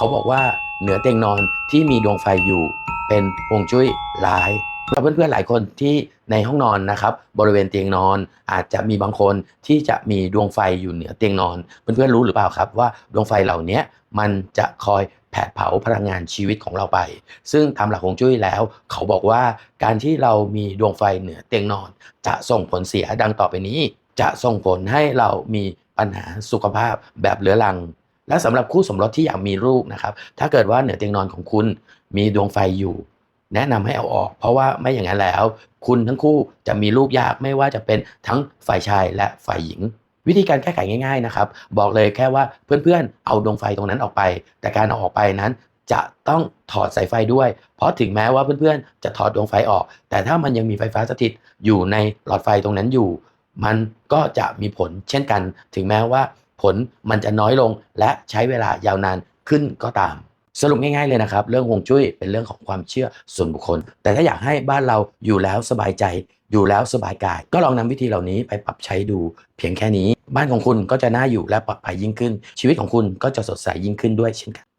เขาบอกว่าเหนือเตียงนอนที่มีดวงไฟอยู่ เป็นฮวงจุ้ยร้ายแล้วเพื่อนๆหลายคนที่ในห้องนอนนะครับ บริเวณเตียงนอนอาจจะมีบางคนที่จะมีดวงไฟอยู่เหนือเตียงนอน เพื่อนๆรู้หรือเปล่าครับว่าดวงไฟเหล่านี้มันจะคอยแผดเผาพลังงานชีวิตของเราไป ซึ่งตามหลักฮวงจุ้ยแล้ว เขาบอกว่าการที่เรามีดวงไฟเหนือเตียงนอน จะส่งผลเสียดังต่อไปนี้ จะส่งผลให้เรามีปัญหาสุขภาพแบบเรื้อรัง และสำหรับคู่สมรสที่อยากมีลูกนะครับ ถ้าเกิดว่าเหนือเตียงนอนของคุณมีดวงไฟอยู่ แนะนำให้เอาออก เพราะว่าไม่อย่างนั้นแล้ว คุณทั้งคู่จะมีลูกยากไม่ว่าจะเป็นทั้งฝ่ายชายและฝ่ายหญิง วิธีการแก้ไขง่ายๆนะครับ บอกเลยแค่ว่าเพื่อนๆ เอาดวงไฟตรงนั้นออกไป แต่การเอาออกไปนั้นจะต้องถอดสายไฟด้วย เพราะถึงแม้ว่าเพื่อนๆ จะถอดดวงไฟออก แต่ถ้ามันยังมีไฟฟ้าสถิตอยู่ในหลอดไฟตรงนั้นอยู่ มันก็จะมีผลเช่นกัน ถึงแม้ว่า ผลมันจะน้อยลงและใช้เวลายาวนานขึ้นก็ตาม สรุปง่ายๆเลยนะครับ เรื่องฮวงจุ้ยเป็นเรื่องของความเชื่อส่วนบุคคล แต่ถ้าอยากให้บ้านเราอยู่แล้วสบายใจ อยู่แล้วสบายกาย ก็ลองนำวิธีเหล่านี้ไปปรับใช้ดู เพียงแค่นี้ บ้านของคุณก็จะน่าอยู่และปลอดภัยยิ่งขึ้น ชีวิตของคุณก็จะสดใสยิ่งขึ้นด้วยเช่นกัน